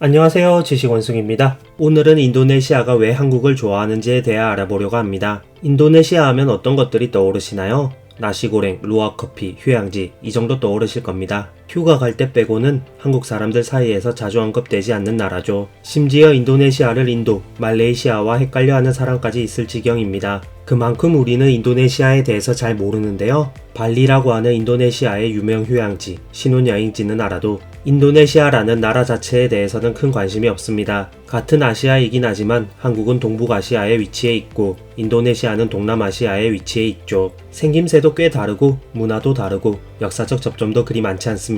안녕하세요. 지식원숭입니다. 오늘은 인도네시아가 왜 한국을 좋아하는지에 대해 알아보려고 합니다. 인도네시아 하면 어떤 것들이 떠오르시나요? 나시고랭, 루아커피, 휴양지 이 정도 떠오르실 겁니다. 휴가 갈 때 빼고는 한국 사람들 사이에서 자주 언급되지 않는 나라죠. 심지어 인도네시아를 인도, 말레이시아와 헷갈려하는 사람까지 있을 지경입니다. 그만큼 우리는 인도네시아에 대해서 잘 모르는데요. 발리라고 하는 인도네시아의 유명 휴양지, 신혼여행지는 알아도 인도네시아라는 나라 자체에 대해서는 큰 관심이 없습니다. 같은 아시아이긴 하지만 한국은 동북아시아에 위치해 있고 인도네시아는 동남아시아에 위치해 있죠. 생김새도 꽤 다르고 문화도 다르고 역사적 접점도 그리 많지 않습니다.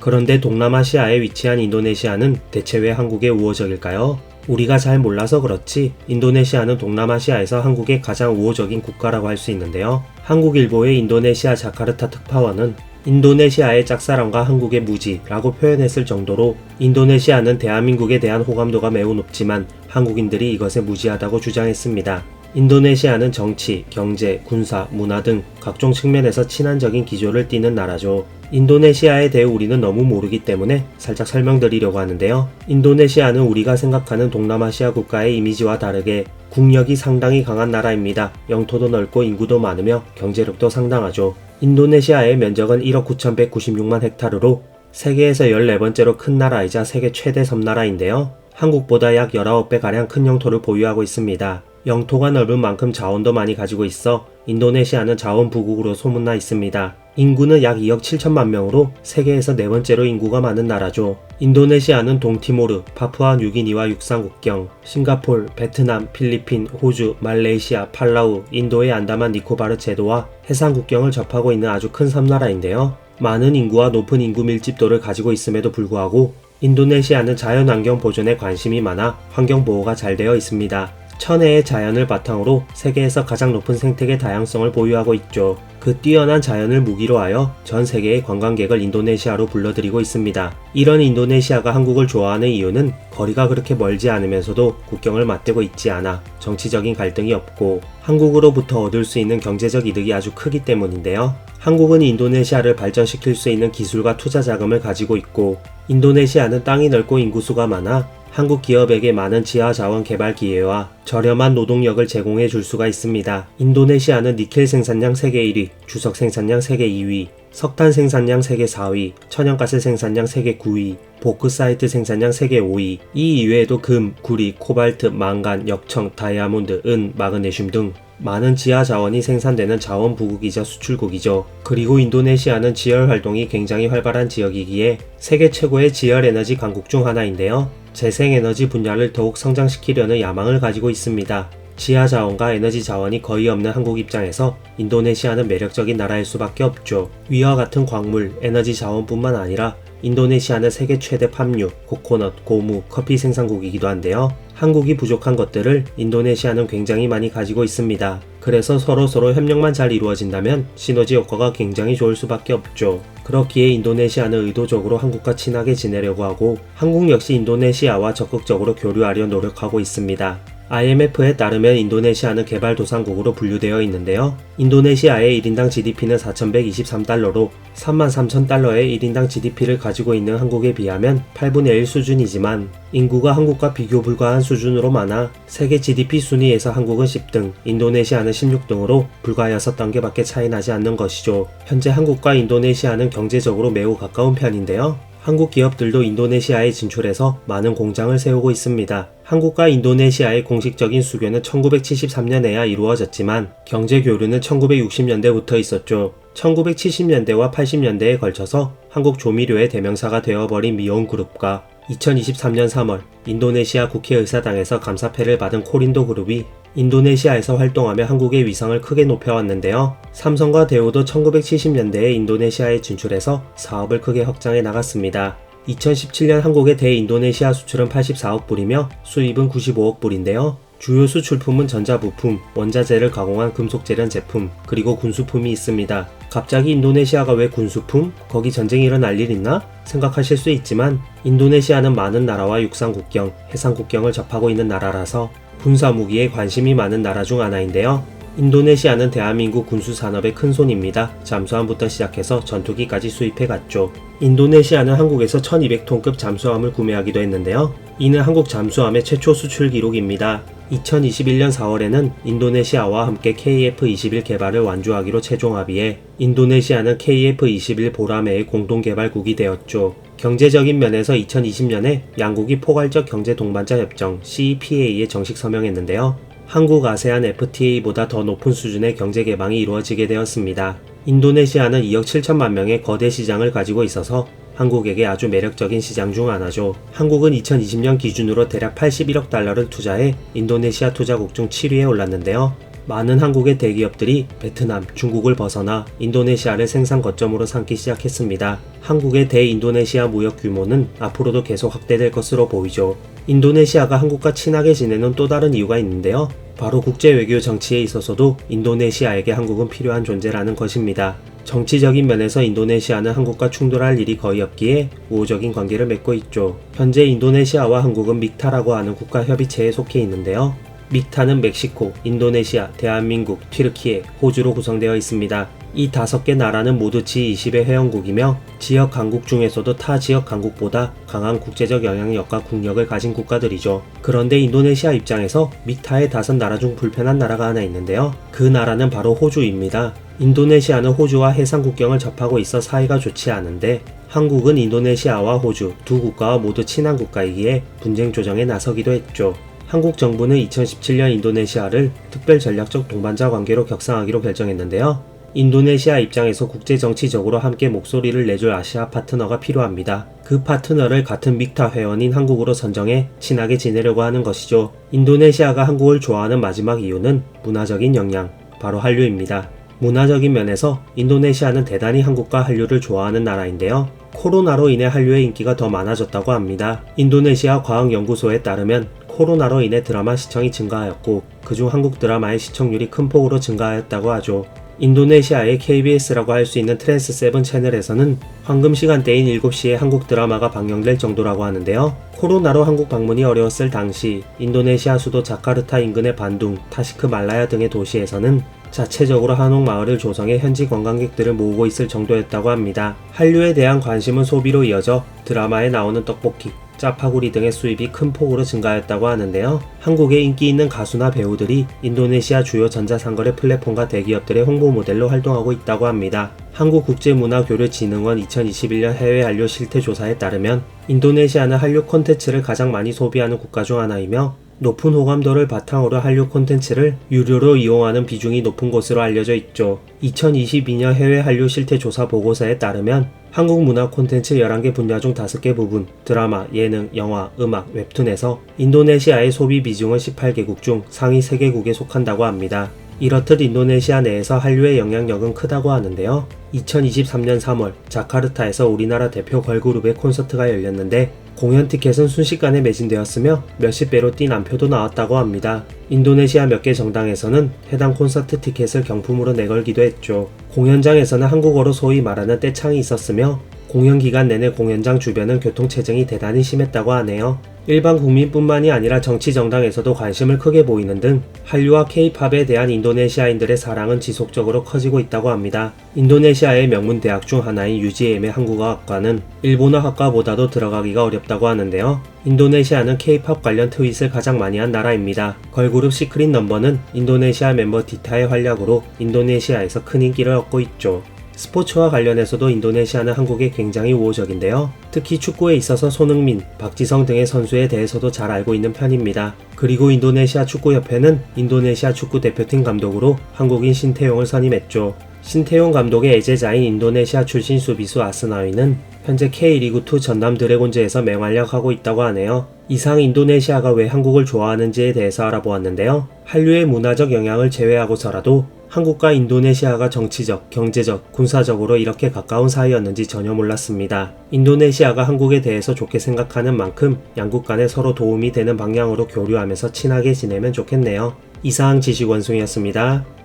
그런데 동남아시아에 위치한 인도네시아는 대체 왜 한국에 우호적일까요? 우리가 잘 몰라서 그렇지 인도네시아는 동남아시아에서 한국의 가장 우호적인 국가라고 할 수 있는데요. 한국일보의 인도네시아 자카르타 특파원은 인도네시아의 짝사랑과 한국의 무지라고 표현했을 정도로 인도네시아는 대한민국에 대한 호감도가 매우 높지만 한국인들이 이것에 무지하다고 주장했습니다. 인도네시아는 정치, 경제, 군사, 문화 등 각종 측면에서 친한적인 기조를 띠는 나라죠. 인도네시아에 대해 우리는 너무 모르기 때문에 살짝 설명드리려고 하는데요. 인도네시아는 우리가 생각하는 동남아시아 국가의 이미지와 다르게 국력이 상당히 강한 나라입니다. 영토도 넓고 인구도 많으며 경제력도 상당하죠. 인도네시아의 면적은 1억 9,196만 헥타르로 세계에서 14번째로 큰 나라이자 세계 최대 섬나라인데요. 한국보다 약 19배가량 큰 영토를 보유하고 있습니다. 영토가 넓은 만큼 자원도 많이 가지고 있어 인도네시아는 자원 부국으로 소문나 있습니다. 인구는 약 2억 7천만 명으로 세계에서 네 번째로 인구가 많은 나라죠. 인도네시아는 동티모르, 파푸아 뉴기니와 육상 국경, 싱가폴, 베트남, 필리핀, 호주, 말레이시아, 팔라우, 인도의 안다만 니코바르 제도와 해상 국경을 접하고 있는 아주 큰 섬나라인데요. 많은 인구와 높은 인구 밀집도를 가지고 있음에도 불구하고 인도네시아는 자연환경 보존에 관심이 많아 환경 보호가 잘 되어 있습니다. 천혜의 자연을 바탕으로 세계에서 가장 높은 생태계 다양성을 보유하고 있죠. 그 뛰어난 자연을 무기로 하여 전 세계의 관광객을 인도네시아로 불러들이고 있습니다. 이런 인도네시아가 한국을 좋아하는 이유는 거리가 그렇게 멀지 않으면서도 국경을 맞대고 있지 않아 정치적인 갈등이 없고 한국으로부터 얻을 수 있는 경제적 이득이 아주 크기 때문인데요. 한국은 인도네시아를 발전시킬 수 있는 기술과 투자 자금을 가지고 있고 인도네시아는 땅이 넓고 인구수가 많아 한국 기업에게 많은 지하 자원 개발 기회와 저렴한 노동력을 제공해 줄 수가 있습니다. 인도네시아는 니켈 생산량 세계 1위, 주석 생산량 세계 2위, 석탄 생산량 세계 4위, 천연가스 생산량 세계 9위, 보크사이트 생산량 세계 5위, 이 이외에도 금, 구리, 코발트, 망간, 역청, 다이아몬드, 은, 마그네슘 등 많은 지하 자원이 생산되는 자원 부국이자 수출국이죠. 그리고 인도네시아는 지열 활동이 굉장히 활발한 지역이기에 세계 최고의 지열 에너지 강국 중 하나인데요. 재생에너지 분야를 더욱 성장시키려는 야망을 가지고 있습니다. 지하 자원과 에너지 자원이 거의 없는 한국 입장에서 인도네시아는 매력적인 나라일 수밖에 없죠. 위와 같은 광물, 에너지 자원뿐만 아니라 인도네시아는 세계 최대 팜유, 코코넛, 고무, 커피 생산국이기도 한데요. 한국이 부족한 것들을 인도네시아는 굉장히 많이 가지고 있습니다. 그래서 서로 서로 협력만 잘 이루어진다면 시너지 효과가 굉장히 좋을 수밖에 없죠. 그렇기에 인도네시아는 의도적으로 한국과 친하게 지내려고 하고 한국 역시 인도네시아와 적극적으로 교류하려 노력하고 있습니다. IMF에 따르면 인도네시아는 개발도상국으로 분류되어 있는데요. 인도네시아의 1인당 GDP는 4,123달러로 33,000달러의 1인당 GDP를 가지고 있는 한국에 비하면 8분의 1 수준이지만 인구가 한국과 비교 불가한 수준으로 많아 세계 GDP 순위에서 한국은 10등, 인도네시아는 16등으로 불과 6단계밖에 차이 나지 않는 것이죠. 현재 한국과 인도네시아는 경제적으로 매우 가까운 편인데요. 한국 기업들도 인도네시아에 진출해서 많은 공장을 세우고 있습니다. 한국과 인도네시아의 공식적인 수교는 1973년에야 이루어졌지만 경제 교류는 1960년대부터 있었죠. 1970년대와 80년대에 걸쳐서 한국 조미료의 대명사가 되어버린 미온 그룹과 2023년 3월 인도네시아 국회의사당에서 감사패를 받은 코린도 그룹이 인도네시아에서 활동하며 한국의 위상을 크게 높여왔는데요. 삼성과 대우도 1970년대에 인도네시아에 진출해서 사업을 크게 확장해 나갔습니다. 2017년 한국의 대인도네시아 수출은 84억 불이며 수입은 95억 불인데요. 주요 수출품은 전자부품, 원자재를 가공한 금속재련 제품, 그리고 군수품이 있습니다. 갑자기 인도네시아가 왜 군수품? 거기 전쟁이 일어날 일 있나? 생각하실 수 있지만 인도네시아는 많은 나라와 육상 국경, 해상 국경을 접하고 있는 나라라서 군사 무기에 관심이 많은 나라 중 하나인데요. 인도네시아는 대한민국 군수 산업의 큰 손입니다. 잠수함부터 시작해서 전투기까지 수입해 갔죠. 인도네시아는 한국에서 1200톤급 잠수함을 구매하기도 했는데요. 이는 한국 잠수함의 최초 수출 기록입니다. 2021년 4월에는 인도네시아와 함께 KF-21 개발을 완주하기로 최종 합의해 인도네시아는 KF-21 보라매의 공동 개발국이 되었죠. 경제적인 면에서 2020년에 양국이 포괄적 경제 동반자 협정 CEPA에 정식 서명했는데요. 한국 아세안 FTA보다 더 높은 수준의 경제 개방이 이루어지게 되었습니다. 인도네시아는 2억 7천만 명의 거대 시장을 가지고 있어서 한국에게 아주 매력적인 시장 중 하나죠. 한국은 2020년 기준으로 대략 81억 달러를 투자해 인도네시아 투자국 중 7위에 올랐는데요. 많은 한국의 대기업들이 베트남, 중국을 벗어나 인도네시아를 생산 거점으로 삼기 시작했습니다. 한국의 대인도네시아 무역 규모는 앞으로도 계속 확대될 것으로 보이죠. 인도네시아가 한국과 친하게 지내는 또 다른 이유가 있는데요. 바로 국제 외교 정치에 있어서도 인도네시아에게 한국은 필요한 존재라는 것입니다. 정치적인 면에서 인도네시아는 한국과 충돌할 일이 거의 없기에 우호적인 관계를 맺고 있죠. 현재 인도네시아와 한국은 믹타라고 하는 국가 협의체에 속해 있는데요. 믹타는 멕시코, 인도네시아, 대한민국, 튀르키예, 호주로 구성되어 있습니다. 이 다섯 개 나라는 모두 G20의 회원국이며 지역 강국 중에서도 타 지역 강국보다 강한 국제적 영향력과 국력을 가진 국가들이죠. 그런데 인도네시아 입장에서 믹타의 다섯 나라 중 불편한 나라가 하나 있는데요. 그 나라는 바로 호주입니다. 인도네시아는 호주와 해상 국경을 접하고 있어 사이가 좋지 않은데 한국은 인도네시아와 호주 두 국가와 모두 친한 국가이기에 분쟁 조정에 나서기도 했죠. 한국 정부는 2017년 인도네시아를 특별 전략적 동반자 관계로 격상하기로 결정했는데요. 인도네시아 입장에서 국제 정치적으로 함께 목소리를 내줄 아시아 파트너가 필요합니다. 그 파트너를 같은 믹타 회원인 한국으로 선정해 친하게 지내려고 하는 것이죠. 인도네시아가 한국을 좋아하는 마지막 이유는 문화적인 영향, 바로 한류입니다. 문화적인 면에서 인도네시아는 대단히 한국과 한류를 좋아하는 나라인데요. 코로나로 인해 한류의 인기가 더 많아졌다고 합니다. 인도네시아 과학연구소에 따르면 코로나로 인해 드라마 시청이 증가하였고 그중 한국 드라마의 시청률이 큰 폭으로 증가하였다고 하죠. 인도네시아의 KBS라고 할 수 있는 트랜스 세븐 채널에서는 황금 시간대인 7시에 한국 드라마가 방영될 정도라고 하는데요. 코로나로 한국 방문이 어려웠을 당시 인도네시아 수도 자카르타 인근의 반둥, 타시크 말라야 등의 도시에서는 자체적으로 한옥 마을을 조성해 현지 관광객들을 모으고 있을 정도였다고 합니다. 한류에 대한 관심은 소비로 이어져 드라마에 나오는 떡볶이, 짜파구리 등의 수입이 큰 폭으로 증가했다고 하는데요. 한국에 인기 있는 가수나 배우들이 인도네시아 주요 전자상거래 플랫폼과 대기업들의 홍보 모델로 활동하고 있다고 합니다. 한국국제문화교류진흥원 2021년 해외 한류 실태 조사에 따르면 인도네시아는 한류 콘텐츠를 가장 많이 소비하는 국가 중 하나이며 높은 호감도를 바탕으로 한류 콘텐츠를 유료로 이용하는 비중이 높은 것으로 알려져 있죠. 2022년 해외 한류 실태 조사 보고서에 따르면 한국 문화 콘텐츠 11개 분야 중 5개 부분, 드라마, 예능, 영화, 음악, 웹툰에서 인도네시아의 소비 비중은 18개국 중 상위 3개국에 속한다고 합니다. 이렇듯 인도네시아 내에서 한류의 영향력은 크다고 하는데요. 2023년 3월 자카르타에서 우리나라 대표 걸그룹의 콘서트가 열렸는데 공연 티켓은 순식간에 매진되었으며 몇십 배로 뛴 안표도 나왔다고 합니다. 인도네시아 몇 개 정당에서는 해당 콘서트 티켓을 경품으로 내걸기도 했죠. 공연장에서는 한국어로 소위 말하는 떼창이 있었으며 공연 기간 내내 공연장 주변은 교통체증이 대단히 심했다고 하네요. 일반 국민뿐만이 아니라 정치 정당에서도 관심을 크게 보이는 등 한류와 케이팝에 대한 인도네시아인들의 사랑은 지속적으로 커지고 있다고 합니다. 인도네시아의 명문 대학 중 하나인 UGM의 한국어학과는 일본어학과보다도 들어가기가 어렵다고 하는데요. 인도네시아는 케이팝 관련 트윗을 가장 많이 한 나라입니다. 걸그룹 시크릿 넘버는 인도네시아 멤버 디타의 활약으로 인도네시아에서 큰 인기를 얻고 있죠. 스포츠와 관련해서도 인도네시아는 한국에 굉장히 우호적인데요. 특히 축구에 있어서 손흥민, 박지성 등의 선수에 대해서도 잘 알고 있는 편입니다. 그리고 인도네시아 축구협회는 인도네시아 축구 대표팀 감독으로 한국인 신태용을 선임했죠. 신태용 감독의 애제자인 인도네시아 출신 수비수 아스나위는 현재 K리그2 전남 드래곤즈에서 맹활약하고 있다고 하네요. 이상 인도네시아가 왜 한국을 좋아하는지에 대해서 알아보았는데요. 한류의 문화적 영향을 제외하고서라도 한국과 인도네시아가 정치적, 경제적, 군사적으로 이렇게 가까운 사이였는지 전혀 몰랐습니다. 인도네시아가 한국에 대해서 좋게 생각하는 만큼 양국 간에 서로 도움이 되는 방향으로 교류하면서 친하게 지내면 좋겠네요. 이상 지식원숭이였습니다.